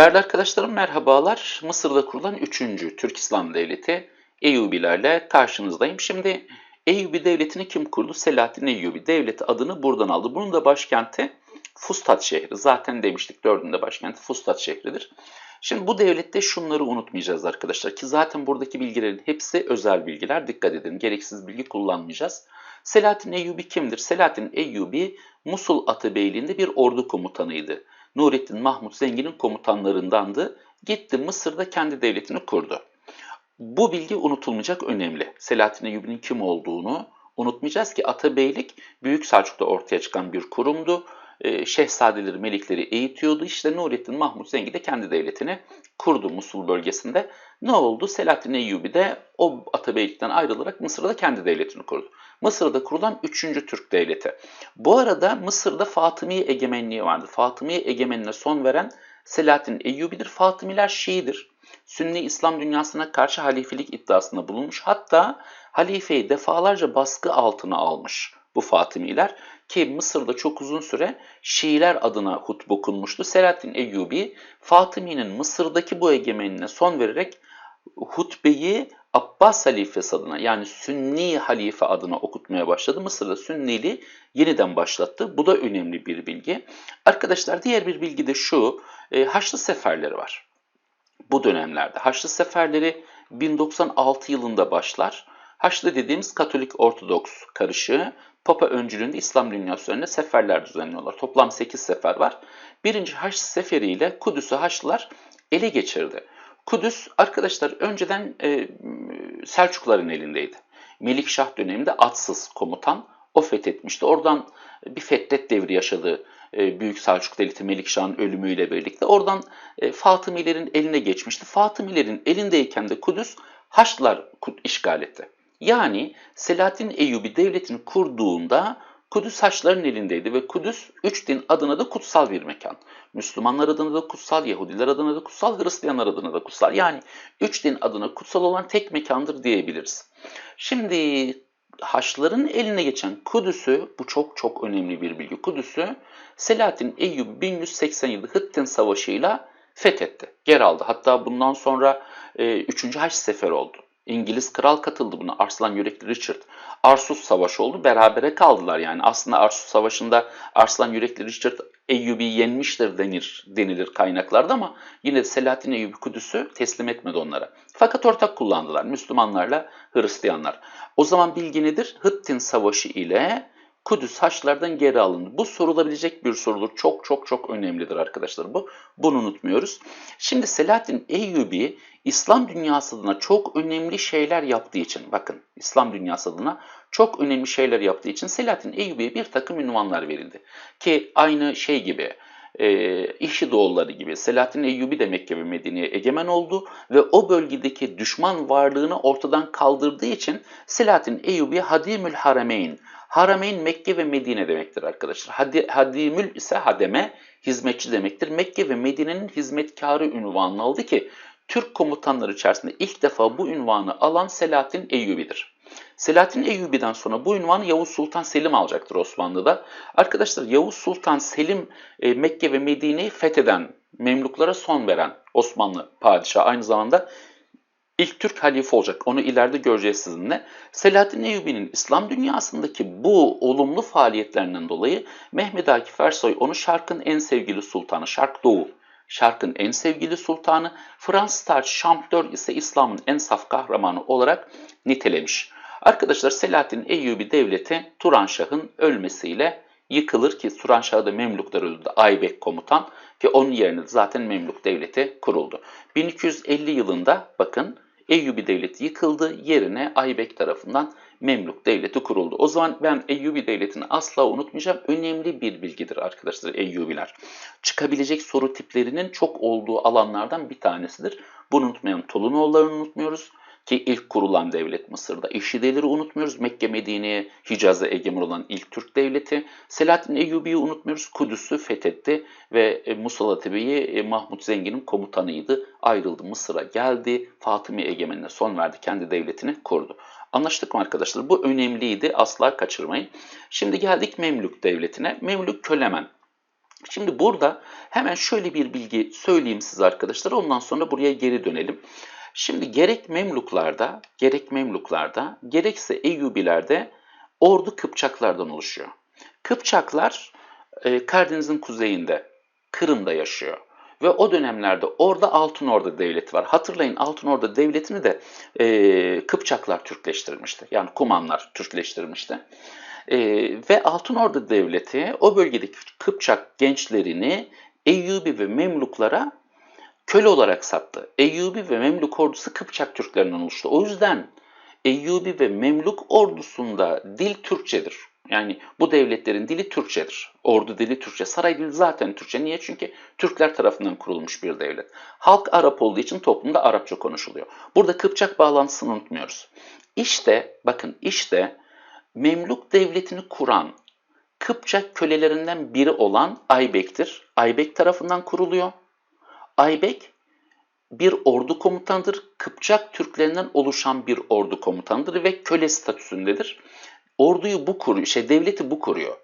Değerli arkadaşlarım merhabalar. Mısır'da kurulan 3. Türk İslam Devleti Eyyubilerle karşınızdayım. Şimdi Eyyubi Devleti'ni kim kurdu? Selahattin Eyyubi Devleti adını buradan aldı. Bunun da başkenti Fustat şehri. Zaten demiştik dördünde başkenti Fustat şehridir. Şimdi bu devlette şunları unutmayacağız arkadaşlar ki zaten buradaki bilgilerin hepsi özel bilgiler. Dikkat edin gereksiz bilgi kullanmayacağız. Selahattin Eyyubi kimdir? Selahattin Eyyubi Musul Atabeyliğinde bir ordu komutanıydı. Nurettin Mahmut Zengin'in komutanlarındandı. Gitti Mısır'da kendi devletini kurdu. Bu bilgi unutulmayacak önemli. Selahattin Eyyubi'nin kim olduğunu unutmayacağız ki Atabeylik Büyük Selçuk'ta ortaya çıkan bir kurumdu. Ee, şehzadeleri, melikleri eğitiyordu. İşte Nurettin Mahmut Zengi de kendi devletini kurdu Musul bölgesinde. Ne oldu? Selahattin Eyyubi de o Atabeylikten ayrılarak Mısır'da kendi devletini kurdu. Mısır'da kurulan 3. Türk devleti. Bu arada Mısır'da Fatımiye egemenliği vardı. Fatımiye egemenliğine son veren Selahattin Eyyubi'dir. Fatımiler Şii'dir. Sünni İslam dünyasına karşı halifelik iddiasında bulunmuş. Hatta halifeyi defalarca baskı altına almış bu Fatımiler ki Mısır'da çok uzun süre Şiiler adına hutbe okunmuştu. Selahattin Eyyubi Fatımi'nin Mısır'daki bu egemenliğine son vererek hutbeyi Abbas halifesi adına yani Sünni halife adına okutmaya başladı. Mısır'da Sünniliği yeniden başlattı. Bu da önemli bir bilgi. Arkadaşlar diğer bir bilgi de şu. E, Haçlı seferleri var. Bu dönemlerde. Haçlı seferleri 1096 yılında başlar. Haçlı dediğimiz Katolik Ortodoks karışığı Papa öncülüğünde İslam dünyası üzerinde seferler düzenliyorlar. Toplam 8 sefer var. Birinci Haçlı seferiyle Kudüs'ü Haçlılar ele geçirdi. Kudüs arkadaşlar önceden e, Selçukların elindeydi. Melikşah döneminde atsız komutan o fethetmişti. Oradan bir fetret devri yaşadı e, Büyük Selçuk Devleti Melikşah'ın ölümüyle birlikte. Oradan e, Fatımilerin eline geçmişti. Fatımilerin elindeyken de Kudüs Haçlılar işgal etti. Yani Selahattin Eyyubi devletini kurduğunda Kudüs Haçlıların elindeydi ve Kudüs üç din adına da kutsal bir mekan. Müslümanlar adına da kutsal, Yahudiler adına da kutsal, Hristiyanlar adına da kutsal. Yani üç din adına kutsal olan tek mekandır diyebiliriz. Şimdi Haçlıların eline geçen Kudüs'ü, bu çok çok önemli bir bilgi, Kudüs'ü Selahattin Eyyubi 1187 Hıttin Savaşı'yla fethetti, geri aldı. Hatta bundan sonra 3. E, Haç Seferi oldu. İngiliz kral katıldı buna. Arslan Yürekli Richard. Arsus Savaşı oldu. Berabere kaldılar yani. Aslında Arsus Savaşı'nda Arslan Yürekli Richard Eyyubi'yi yenmiştir denir, denilir kaynaklarda ama yine Selahattin Eyyubi Kudüs'ü teslim etmedi onlara. Fakat ortak kullandılar Müslümanlarla Hristiyanlar. O zaman bilgi nedir? Hıttin Savaşı ile Kudüs Haçlılardan geri alındı. Bu sorulabilecek bir sorudur. Çok çok çok önemlidir arkadaşlar bu. Bunu unutmuyoruz. Şimdi Selahattin Eyyubi İslam dünyası adına çok önemli şeyler yaptığı için bakın İslam dünyası adına çok önemli şeyler yaptığı için Selahattin Eyyubi'ye bir takım ünvanlar verildi. Ki aynı şey gibi e, İşidoğulları gibi Selahattin Eyyubi de Mekke ve Medine'ye egemen oldu ve o bölgedeki düşman varlığını ortadan kaldırdığı için Selahattin Eyyubi Hadimül Harameyn Harameyn Mekke ve Medine demektir arkadaşlar. Hadi, hadimül ise hademe, hizmetçi demektir. Mekke ve Medine'nin hizmetkarı ünvanını aldı ki Türk komutanları içerisinde ilk defa bu ünvanı alan Selahattin Eyyubi'dir. Selahattin Eyyubi'den sonra bu ünvanı Yavuz Sultan Selim alacaktır Osmanlı'da. Arkadaşlar Yavuz Sultan Selim e, Mekke ve Medine'yi fetheden, Memluklara son veren Osmanlı padişahı aynı zamanda ilk Türk halife olacak. Onu ileride göreceğiz sizinle. Selahattin Eyyubi'nin İslam dünyasındaki bu olumlu faaliyetlerinden dolayı Mehmet Akif Ersoy onu Şark'ın en sevgili sultanı, Şark Doğu, Şark'ın en sevgili sultanı, Fransız tarih Şamptör ise İslam'ın en saf kahramanı olarak nitelemiş. Arkadaşlar Selahattin Eyyubi devleti Turanşah'ın ölmesiyle yıkılır ki Turanşah da Memluklar öldü. Aybek komutan ki onun yerine zaten Memluk devleti kuruldu. 1250 yılında bakın Eyyubi devleti yıkıldı. Yerine Aybek tarafından Memluk devleti kuruldu. O zaman ben Eyyubi devletini asla unutmayacağım. Önemli bir bilgidir arkadaşlar Eyyubiler. Çıkabilecek soru tiplerinin çok olduğu alanlardan bir tanesidir. Bunu unutmayalım. Tolunoğullarını unutmuyoruz ki ilk kurulan devlet Mısır'da. İşideleri unutmuyoruz. Mekke, Medine'ye, Hicaz'a egemen olan ilk Türk devleti. Selahattin Eyyubi'yi unutmuyoruz. Kudüs'ü fethetti ve e, Musul Atebe'yi e, Mahmut Zengin'in komutanıydı. Ayrıldı Mısır'a geldi. Fatımi egemenine son verdi. Kendi devletini kurdu. Anlaştık mı arkadaşlar? Bu önemliydi. Asla kaçırmayın. Şimdi geldik Memlük devletine. Memlük Kölemen. Şimdi burada hemen şöyle bir bilgi söyleyeyim size arkadaşlar. Ondan sonra buraya geri dönelim. Şimdi gerek Memluklarda, gerek Memluklarda, gerekse Eyyubilerde ordu Kıpçaklardan oluşuyor. Kıpçaklar e, Karadeniz'in kuzeyinde, Kırım'da yaşıyor. Ve o dönemlerde orada Altın Orda Devleti var. Hatırlayın Altın Orda Devleti'ni de e, Kıpçaklar Türkleştirmişti. Yani Kumanlar Türkleştirmişti. E, ve Altın Orda Devleti o bölgedeki Kıpçak gençlerini Eyyubi ve Memluklara köle olarak sattı. Eyyubi ve Memluk ordusu Kıpçak Türklerinden oluştu. O yüzden Eyyubi ve Memluk ordusunda dil Türkçedir. Yani bu devletlerin dili Türkçedir. Ordu dili Türkçe. Saray dili zaten Türkçe. Niye? Çünkü Türkler tarafından kurulmuş bir devlet. Halk Arap olduğu için toplumda Arapça konuşuluyor. Burada Kıpçak bağlantısını unutmuyoruz. İşte bakın işte Memluk devletini kuran Kıpçak kölelerinden biri olan Aybek'tir. Aybek tarafından kuruluyor. Aybek bir ordu komutanıdır. Kıpçak Türklerinden oluşan bir ordu komutanıdır ve köle statüsündedir. Orduyu bu kuruyor, şey devleti bu kuruyor.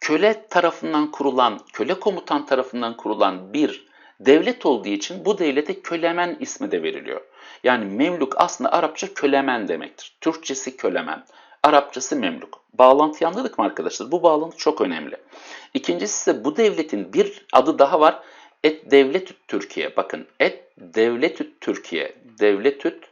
Köle tarafından kurulan, köle komutan tarafından kurulan bir devlet olduğu için bu devlete kölemen ismi de veriliyor. Yani Memluk aslında Arapça kölemen demektir. Türkçesi kölemen, Arapçası Memluk. Bağlantıyı anladık mı arkadaşlar? Bu bağlantı çok önemli. İkincisi ise bu devletin bir adı daha var. Et Devletüt Türkiye. Bakın Et Devletüt Türkiye. Devletüt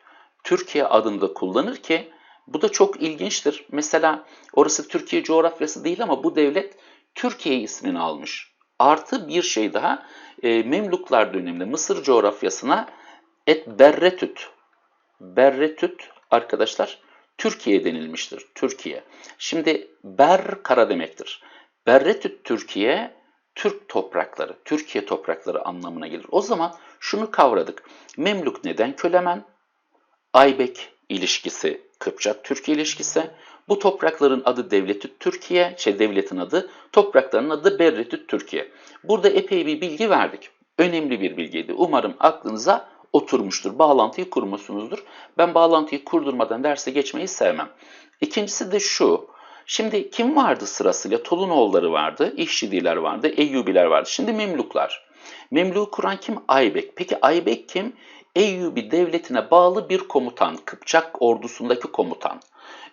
Türkiye adında kullanır ki bu da çok ilginçtir. Mesela orası Türkiye coğrafyası değil ama bu devlet Türkiye ismini almış. Artı bir şey daha e, Memluklar döneminde Mısır coğrafyasına Et Berretüt. Berretüt arkadaşlar Türkiye denilmiştir. Türkiye. Şimdi Ber kara demektir. Berretüt Türkiye Türk toprakları, Türkiye toprakları anlamına gelir. O zaman şunu kavradık. Memluk neden kölemen? Aybek ilişkisi, Kıpçak-Türk ilişkisi. Bu toprakların adı Devleti Türkiye, şey devletin adı, toprakların adı Berretü Türkiye. Burada epey bir bilgi verdik. Önemli bir bilgiydi. Umarım aklınıza oturmuştur. Bağlantıyı kurmuşsunuzdur. Ben bağlantıyı kurdurmadan derse geçmeyi sevmem. İkincisi de şu. Şimdi kim vardı sırasıyla? Tolunoğulları vardı, İşçidiler vardı, Eyyubiler vardı. Şimdi Memluklar. Memluk'u kuran kim? Aybek. Peki Aybek kim? Eyyubi devletine bağlı bir komutan, Kıpçak ordusundaki komutan.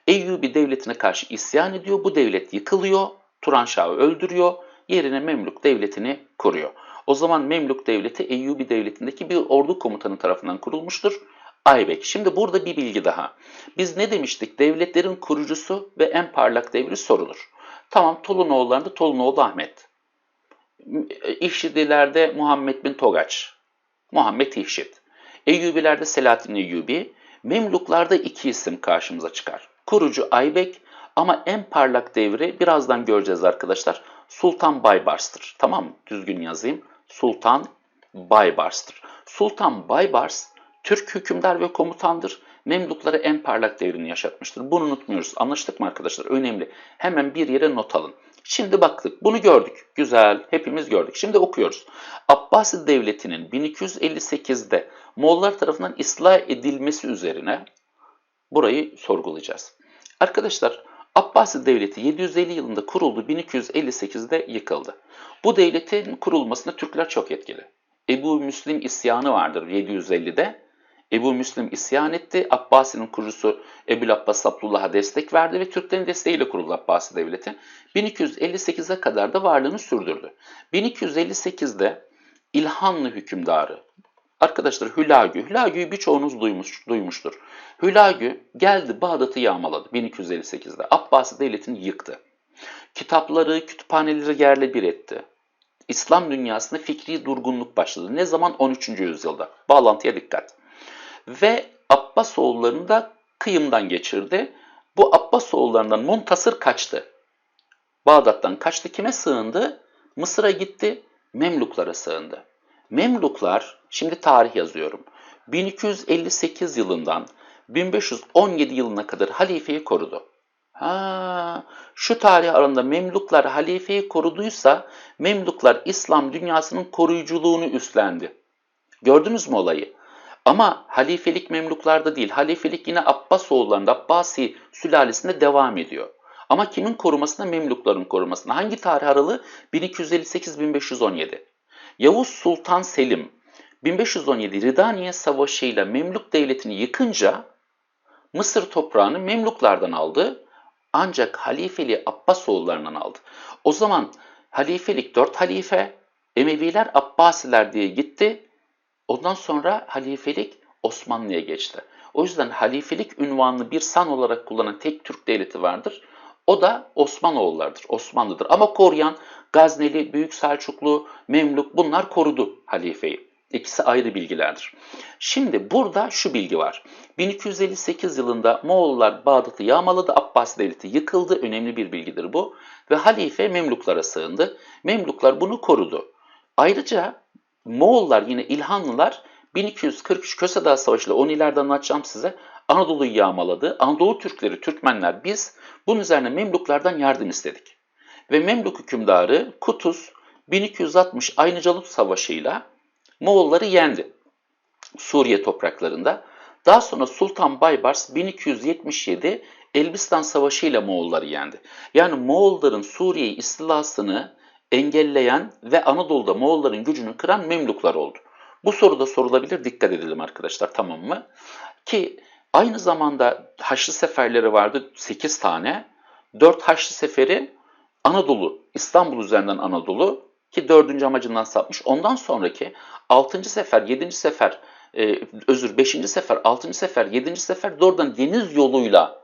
Eyyubi devletine karşı isyan ediyor, bu devlet yıkılıyor, Turanşah'ı öldürüyor, yerine Memluk devletini kuruyor. O zaman Memluk devleti Eyyubi devletindeki bir ordu komutanı tarafından kurulmuştur. Aybek. Şimdi burada bir bilgi daha. Biz ne demiştik? Devletlerin kurucusu ve en parlak devri sorulur. Tamam Tolunoğullarında Tolunoğlu Ahmet. İşidilerde Muhammed bin Togaç. Muhammed İhşid. Eyyubilerde Selahattin Eyyubi. Memluklarda iki isim karşımıza çıkar. Kurucu Aybek ama en parlak devri birazdan göreceğiz arkadaşlar. Sultan Baybars'tır. Tamam mı? Düzgün yazayım. Sultan Baybars'tır. Sultan Baybars Türk hükümdar ve komutandır. Memluklara en parlak devrini yaşatmıştır. Bunu unutmuyoruz. Anlaştık mı arkadaşlar? Önemli. Hemen bir yere not alın. Şimdi baktık. Bunu gördük. Güzel. Hepimiz gördük. Şimdi okuyoruz. Abbasi Devleti'nin 1258'de Moğollar tarafından ıslah edilmesi üzerine burayı sorgulayacağız. Arkadaşlar Abbasi Devleti 750 yılında kuruldu, 1258'de yıkıldı. Bu devletin kurulmasında Türkler çok etkili. Ebu Müslim isyanı vardır 750'de. Ebu Müslim isyan etti. Abbasi'nin kurucusu Ebu Abbas Abdullah'a destek verdi ve Türklerin desteğiyle kuruldu Abbasi Devleti. 1258'e kadar da varlığını sürdürdü. 1258'de İlhanlı hükümdarı, arkadaşlar Hülagü, Hülagü'yü birçoğunuz duymuş, duymuştur. Hülagü geldi Bağdat'ı yağmaladı 1258'de. Abbasi Devleti'ni yıktı. Kitapları, kütüphaneleri yerle bir etti. İslam dünyasında fikri durgunluk başladı. Ne zaman? 13. yüzyılda. Bağlantıya dikkat ve Abbasoğullarını da kıyımdan geçirdi. Bu Abbasoğullarından Muntasır kaçtı. Bağdat'tan kaçtı. Kime sığındı? Mısır'a gitti. Memluklara sığındı. Memluklar, şimdi tarih yazıyorum. 1258 yılından 1517 yılına kadar halifeyi korudu. Ha, şu tarih arasında Memluklar halifeyi koruduysa Memluklar İslam dünyasının koruyuculuğunu üstlendi. Gördünüz mü olayı? Ama halifelik Memluklarda değil, halifelik yine Abbas oğullarında Abbasi sülalesinde devam ediyor. Ama kimin korumasına? Memlukların korumasına. Hangi tarih aralığı? 1258-1517. Yavuz Sultan Selim 1517 Ridaniye Savaşı ile Memluk Devleti'ni yıkınca Mısır toprağını Memluklardan aldı ancak halifeliği Abbasoğullarından aldı. O zaman halifelik dört halife, Emeviler Abbasiler diye gitti. Ondan sonra halifelik Osmanlı'ya geçti. O yüzden halifelik ünvanını bir san olarak kullanan tek Türk devleti vardır. O da Osmanoğullarıdır, Osmanlı'dır. Ama koruyan Gazneli, Büyük Selçuklu, Memluk bunlar korudu halifeyi. İkisi ayrı bilgilerdir. Şimdi burada şu bilgi var. 1258 yılında Moğollar Bağdat'ı yağmaladı, Abbasi Devleti yıkıldı. Önemli bir bilgidir bu. Ve halife Memluklara sığındı. Memluklar bunu korudu. Ayrıca Moğollar yine İlhanlılar 1243 Köse Dağı Savaşı ile onu ileride anlatacağım size. Anadolu'yu yağmaladı. Anadolu Türkleri, Türkmenler biz bunun üzerine Memluklardan yardım istedik. Ve Memluk hükümdarı Kutuz 1260 Aynıcalut Savaşı'yla Moğolları yendi Suriye topraklarında. Daha sonra Sultan Baybars 1277 Elbistan Savaşı ile Moğolları yendi. Yani Moğolların Suriye istilasını engelleyen ve Anadolu'da Moğolların gücünü kıran Memluklar oldu. Bu soru da sorulabilir. Dikkat edelim arkadaşlar tamam mı? Ki aynı zamanda Haçlı seferleri vardı 8 tane. 4 Haçlı seferi Anadolu, İstanbul üzerinden Anadolu ki 4. amacından sapmış. Ondan sonraki 6. sefer, 7. sefer, e, özür 5. sefer, 6. sefer, 7. sefer doğrudan deniz yoluyla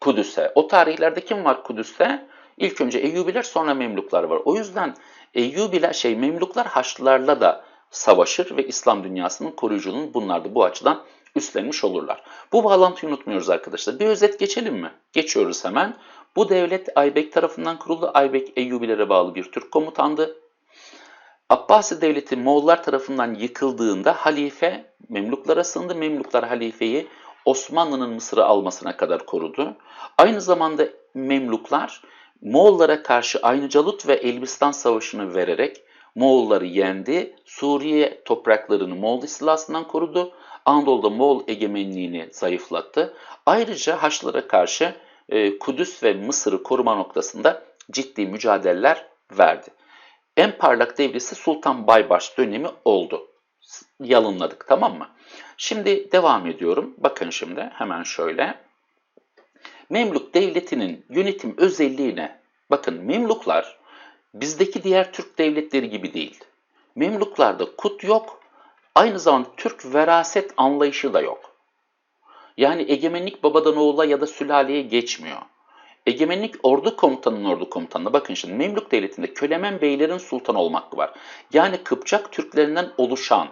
Kudüs'e. O tarihlerde kim var Kudüs'te? İlk önce Eyyubiler sonra Memluklar var. O yüzden Eyyubiler şey Memluklar Haçlılarla da savaşır ve İslam dünyasının koruyuculuğunu bunlar da bu açıdan üstlenmiş olurlar. Bu bağlantıyı unutmuyoruz arkadaşlar. Bir özet geçelim mi? Geçiyoruz hemen. Bu devlet Aybek tarafından kuruldu. Aybek Eyyubilere bağlı bir Türk komutandı. Abbasi devleti Moğollar tarafından yıkıldığında halife Memluklara sığındı. Memluklar halifeyi Osmanlı'nın Mısır'ı almasına kadar korudu. Aynı zamanda Memluklar Moğollara karşı Aynıcalut ve Elbistan Savaşı'nı vererek Moğolları yendi. Suriye topraklarını Moğol istilasından korudu. Anadolu'da Moğol egemenliğini zayıflattı. Ayrıca Haçlılara karşı e, Kudüs ve Mısır'ı koruma noktasında ciddi mücadeleler verdi. En parlak devresi Sultan Baybars dönemi oldu. Yalınladık tamam mı? Şimdi devam ediyorum. Bakın şimdi hemen şöyle. Memluk devletinin yönetim özelliğine bakın Memluklar bizdeki diğer Türk devletleri gibi değil. Memluklarda kut yok, aynı zamanda Türk veraset anlayışı da yok. Yani egemenlik babadan oğula ya da sülaleye geçmiyor. Egemenlik ordu komutanının ordu komutanına. Bakın şimdi Memlük Devleti'nde kölemen beylerin sultan hakkı var. Yani Kıpçak Türklerinden oluşan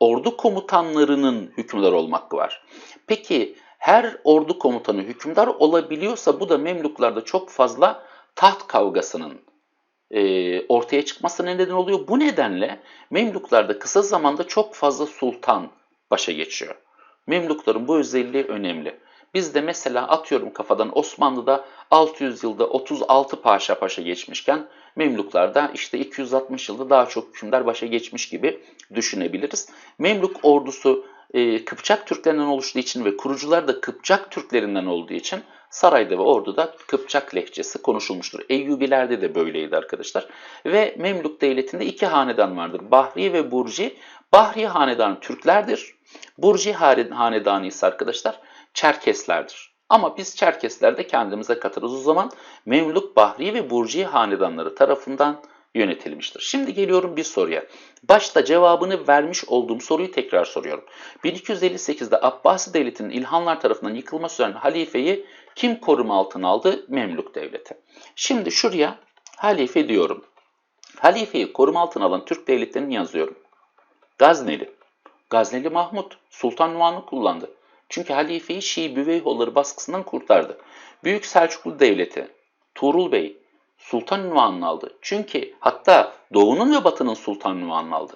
ordu komutanlarının hükümdar hakkı var. Peki her ordu komutanı hükümdar olabiliyorsa bu da Memluklarda çok fazla taht kavgasının e, ortaya çıkmasına neden oluyor. Bu nedenle Memluklarda kısa zamanda çok fazla sultan başa geçiyor. Memlukların bu özelliği önemli. Bizde mesela atıyorum kafadan Osmanlı'da 600 yılda 36 paşa paşa geçmişken Memluklarda işte 260 yılda daha çok hükümdar başa geçmiş gibi düşünebiliriz. Memluk ordusu e, Kıpçak Türklerinden oluştuğu için ve kurucular da Kıpçak Türklerinden olduğu için sarayda ve orduda Kıpçak lehçesi konuşulmuştur. Eyyubilerde de böyleydi arkadaşlar. Ve Memluk devletinde iki hanedan vardır. Bahri ve Burci. Bahri hanedanı Türklerdir. Burci hanedanı ise arkadaşlar Çerkeslerdir. Ama biz Çerkesler de kendimize katarız. O zaman Memluk, Bahri ve Burci hanedanları tarafından yönetilmiştir. Şimdi geliyorum bir soruya. Başta cevabını vermiş olduğum soruyu tekrar soruyorum. 1258'de Abbasi Devleti'nin İlhanlar tarafından yıkılması üzerine halifeyi kim koruma altına aldı? Memluk Devleti. Şimdi şuraya halife diyorum. Halifeyi koruma altına alan Türk devletlerini yazıyorum. Gazneli. Gazneli Mahmut Sultan Numan'ı kullandı. Çünkü halifeyi Şii Büveyhoğulları baskısından kurtardı. Büyük Selçuklu Devleti, Tuğrul Bey sultan ünvanını aldı. Çünkü hatta Doğu'nun ve Batı'nın sultan ünvanını aldı.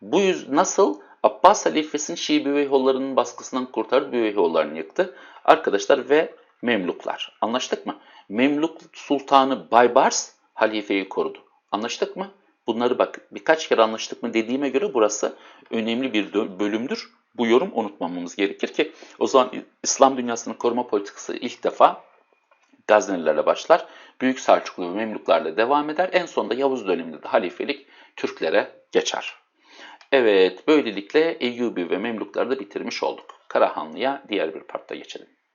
Bu yüz nasıl? Abbas halifesinin Şii Büveyhoğullarının baskısından kurtardı, Büveyhoğullarını yıktı. Arkadaşlar ve Memluklar. Anlaştık mı? Memluk Sultanı Baybars halifeyi korudu. Anlaştık mı? Bunları bak birkaç kere anlaştık mı dediğime göre burası önemli bir bölümdür. Bu yorum unutmamamız gerekir ki o zaman İslam dünyasının koruma politikası ilk defa Gaznelilerle başlar. Büyük Selçuklu ve Memluklarla devam eder. En sonunda Yavuz döneminde de halifelik Türklere geçer. Evet, böylelikle Eyyubi ve Memlukları da bitirmiş olduk. Karahanlı'ya diğer bir partta geçelim.